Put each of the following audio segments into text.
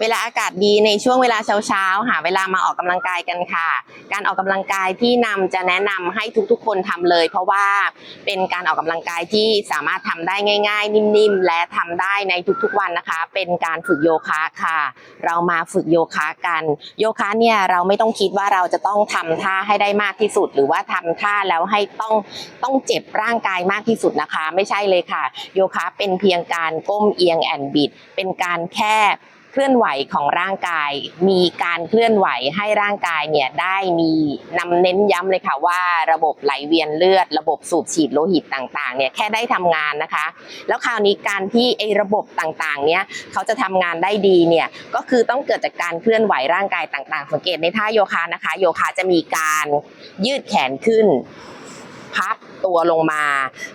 เวลาอากาศดีในช่วงเวลาเช้าๆ หาเวลามาออกกำลังกายกันค่ะ การออกกำลังกายที่นำจะแนะนำให้ทุกๆ คนทำเลย เพราะว่าเป็นการออกกำลังกายที่สามารถทำได้ง่าย ๆ นิ่มๆ และทำได้ในทุกๆวันนะคะ เป็นการฝึกโยคะค่ะ เรามาฝึกโยคะกัน โยคะเนี่ยเราไม่ต้องคิดว่าเราจะต้องทำท่าให้ได้มากที่สุด หรือว่าทำท่าแล้วให้ต้องต้องเจ็บร่างกายมากที่สุดนะคะ ไม่ใช่เลยค่ะ โยคะเป็นเพียงการก้มเอียงแอนบิด เป็นการแค่ เคลื่อนไหวของร่างกาย มีการเคลื่อนไหวให้ร่างกายเนี่ยได้มีนำเน้นย้ำเลยค่ะว่าระบบไหลเวียนเลือด ระบบสูบฉีดโลหิตต่างๆเนี่ยแค่ได้ทำงานนะคะ แล้วคราวนี้การที่ไอ้ระบบต่างๆเนี่ยเขาจะทำงานได้ดีเนี่ยก็คือต้องเกิดจากการเคลื่อนไหวร่างกายต่างๆ สังเกตในท่าโยคะนะคะ โยคะจะมีการยืดแขนขึ้น พับ ตัวลงมา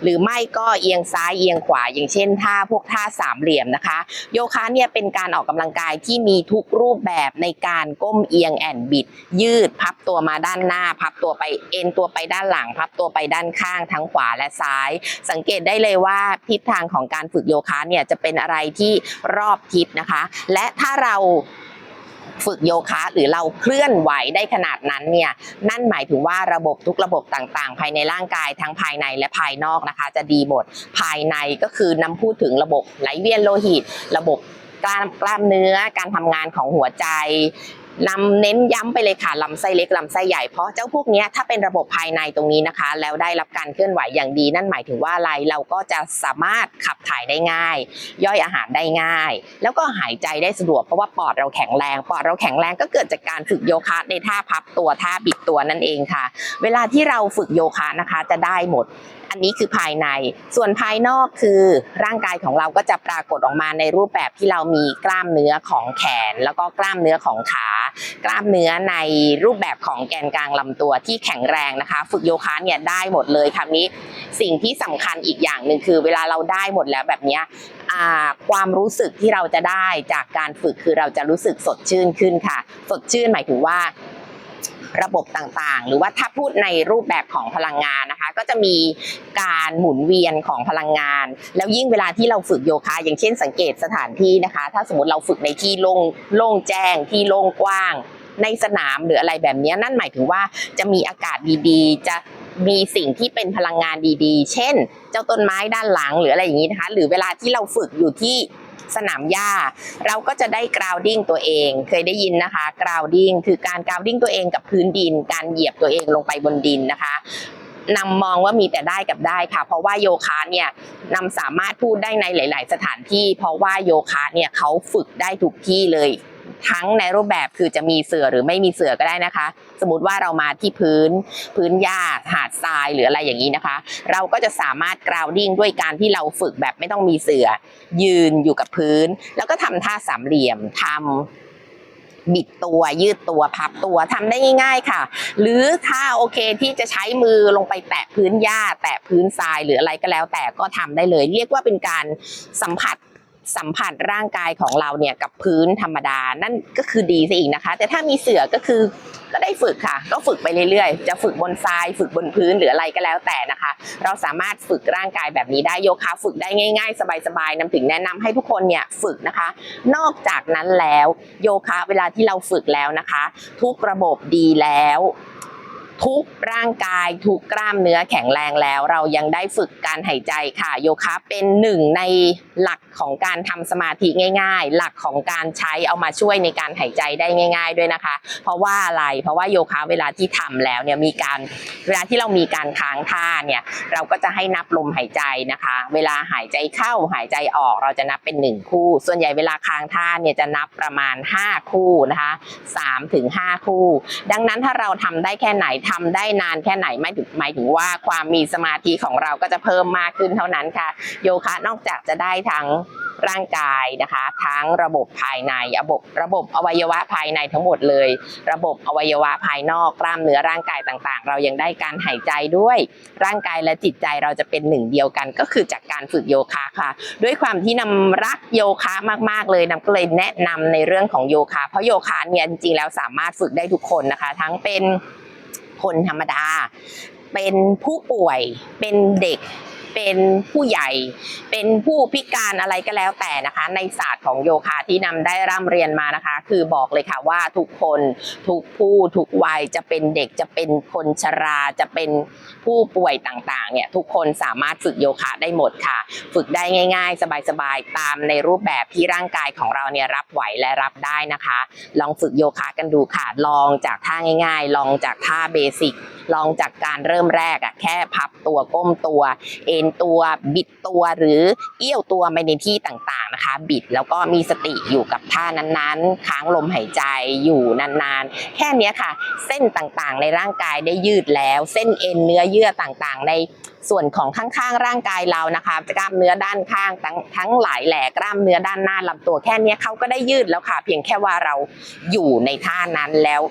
หรือไม่ก็เอียงซ้ายเอียงขวา อย่างเช่นท่าพวกท่าสามเหลี่ยมนะคะ โยคะเนี่ยเป็นการออกกำลังกายที่มีทุกรูปแบบในการก้มเอียงแอนบิด ยืดพับตัวมาด้านหน้า พับตัวไปเอ็นตัวไปด้านหลัง พับตัวไปด้านข้างทั้งขวาและซ้าย สังเกตได้เลยว่าทิศทางของการฝึกโยคะเนี่ยจะเป็นอะไรที่รอบทิศนะคะ และถ้าเรา ฝึกโยคะ หรือเราเคลื่อนไหวได้ขนาดนั้นเนี่ยนั่นหมายถึงว่าระบบทุกระบบต่างๆ ภายในร่างกายทั้งภายในและภายนอกนะคะ จะดีหมดภายในก็คือนำพูดถึงระบบไหลเวียนโลหิต ระบบกล้ามกล้ามเนื้อการทำงานของหัวใจ นำเน้นย้ำไปเลยค่ะลำไส้เล็กลำไส้ใหญ่เพราะเจ้าพวกนี้ถ้าเป็นระบบภายในตรงนี้นะคะ แล้วได้รับการเคลื่อนไหวอย่างดี นั่นหมายถึงว่าอะไรเราก็จะสามารถขับถ่ายได้ง่าย ย่อยอาหารได้ง่าย แล้วก็หายใจได้สะดวกเพราะว่าปอดเราแข็งแรง ปอดเราแข็งแรงก็เกิดจากการฝึกโยคะในท่าพับตัวท่าบิดตัวนั่นเองค่ะ เวลาที่เราฝึกโยคะนะคะจะได้หมด อันนี้คือภายใน ส่วนภายนอกคือร่างกายของเราก็จะปรากฏออกมาในรูปแบบที่เรามีกล้ามเนื้อของแขน แล้วก็กล้ามเนื้อของขา กล้ามเนื้อในรูปแบบของแกนกลางลำตัวที่แข็งแรงนะคะ ฝึกโยคะเนี่ยได้หมดเลยค่ะนี้สิ่งที่สำคัญอีกอย่างหนึ่งคือ เวลาเราได้หมดแล้วแบบนี้ความรู้สึกที่เราจะได้จากการฝึกคือเราจะรู้สึกสดชื่นขึ้นค่ะ สดชื่นหมายถึงว่า ระบบต่างๆ หรือว่าถ้าพูดในรูปแบบของพลังงานนะคะ ก็จะมีการหมุนเวียนของพลังงาน แล้วยิ่งเวลาที่เราฝึกโยคะ อย่างเช่นสังเกตสถานที่นะคะ ถ้าสมมติเราฝึกในที่โล่งโล่งแจ้งที่โล่งกว้าง ในสนามหรืออะไรแบบนี้นั่นหมายถึงว่าจะมีอากาศดีๆ จะมีสิ่งที่เป็นพลังงานดีๆ เช่น เจ้าต้นไม้ด้านหลังหรืออะไรอย่างนี้นะคะ หรือเวลาที่เราฝึกอยู่ที่ สนามหญ้า เราก็จะได้กราวดิ้งตัวเอง เคยได้ยินนะคะกราวดิ้งคือการกราวดิ้งตัวเองกับพื้นดิน การเหยียบตัวเองลงไปบนดินนะคะนำมองว่ามีแต่ได้กับได้ค่ะ เพราะว่าโยคะเนี่ยนำสามารถพูดได้ในหลาย ๆ สถานที่ เพราะว่าโยคะเนี่ยเขาฝึกได้ทุกที่เลย ทั้งในรูปแบบคือจะมีเสือหรือไม่มีเสือก็ได้นะคะ สมมติว่าเรามาที่พื้นพื้นหญ้าหาดทรายหรืออะไรอย่างนี้นะคะ เราก็จะสามารถกราวดิ้งด้วยการที่เราฝึกแบบไม่ต้องมีเสือ ยืนอยู่กับพื้น แล้วก็ทำท่าสามเหลี่ยมทำบิดตัวยืดตัวพับตัวทำได้ง่าย ๆค่ะ หรือถ้าโอเคที่จะใช้มือลงไปแตะพื้นหญ้า แตะพื้นทรายหรืออะไรก็แล้วแต่ก็ทำได้เลย เรียกว่าเป็นการสัมผัส สัมผัสร่างกายของเราเนี่ยกับพื้นธรรมดา นั่นก็คือดีซะอีกนะคะ แต่ถ้ามีเสือก็คือก็ได้ฝึกค่ะ ก็ฝึกไปเรื่อยๆ จะฝึกบนทราย ฝึกบนพื้นหรืออะไรก็แล้วแต่นะคะ เราสามารถฝึกร่างกายแบบนี้ได้โยคะฝึกได้ง่าย ๆ สบายๆนำถึงแนะนำให้ทุกคนเนี่ยฝึกนะคะ นอกจากนั้นแล้วโยคะเวลาที่เราฝึกแล้วนะคะ ทุกระบบดีแล้ว ทุกร่างกายทุกกล้ามเนื้อแข็งแรงแล้ว เรายังได้ฝึกการหายใจค่ะ โยคะเป็นหนึ่งในหลักของการทำสมาธิง่าย ๆ หลักของการใช้เอามาช่วยในการหายใจได้ง่าย ๆ ด้วยนะคะ เพราะว่าอะไรเพราะว่าโยคะเวลาที่ทำแล้วเนี่ยมีการเวลาที่เรามีการค้างท่าเนี่ยเราก็จะให้นับลมหายใจนะคะ เวลาหายใจเข้าหายใจออกเราจะนับเป็นหนึ่งคู่ ส่วนใหญ่เวลาค้างท่าเนี่ยจะนับประมาณ 5 คู่นะคะ3ถึง5คู่ ดังนั้นถ้าเราทำได้แค่ไหนททำได้นานแค่ไหนไม่ถึงหมายถึงว่าความมีสมาธิของเราก็จะเพิ่มมากขึ้นเท่านั้นค่ะ โยคะนอกจากจะได้ทั้งร่างกายนะคะ ทั้งระบบภายในระบบระบบอวัยวะภายในทั้งหมดเลย ระบบอวัยวะภายนอกกล้ามเนื้อร่างกายต่างๆ เรายังได้การหายใจด้วย ร่างกายและจิตใจเราจะเป็นหนึ่งเดียวกัน ก็คือจากการฝึกโยคะค่ะ ด้วยความที่นำรักโยคะมากๆเลยนำก็เลยแนะนำในเรื่องของโยคะ เพราะโยคะเนี่ยจริงๆแล้วสามารถฝึกได้ทุกคนนะคะ ทั้งเป็น คนธรรมดา เป็นผู้ป่วยเป็นเด็ก เป็นผู้ใหญ่ เป็นผู้พิการอะไรก็แล้วแต่นะคะ ในศาสตร์ของโยคะที่นำได้ร่ำเรียนมานะคะ คือบอกเลยค่ะว่าทุกคนทุกผู้ทุกวัยจะเป็นเด็กจะเป็นคนชราจะเป็นผู้ป่วยต่างๆเนี่ยทุกคนสามารถฝึกโยคะได้หมดค่ะ ฝึกได้ง่าย ๆ สบายๆตามในรูปแบบที่ร่างกายของเราเนี่ยรับไหวและรับได้นะคะ ลองฝึกโยคะกันดูค่ะลองจากท่าง่าย ๆ ลองจากท่าเบสิกลองจากการเริ่มแรกอะแค่พับตัวก้มตัว เอ็นตัวบิดตัวหรือเอี้ยวตัวไปในที่ต่างๆนะคะ บิดแล้วก็มีสติอยู่กับท่านั้นๆ ค้างลมหายใจอยู่นานๆ แค่เนี้ยค่ะ เส้นต่างๆ ในร่างกายได้ยืดแล้ว เส้นเอ็นเนื้อเยื่อต่างๆ ในส่วนของข้างๆร่างกายเรานะคะกล้ามเนื้อด้านข้างทั้งทั้งหลายแหล่กล้ามเนื้อด้านหน้าลำตัวแค่นี้เขาก็ได้ยืดแล้วค่ะ เพียงแค่ว่าเราอยู่ในท่านั้นแล้ว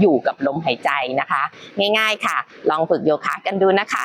อยู่กับลมหายใจนะคะ ง่ายๆค่ะ ลองฝึกโยคะกันดูนะคะ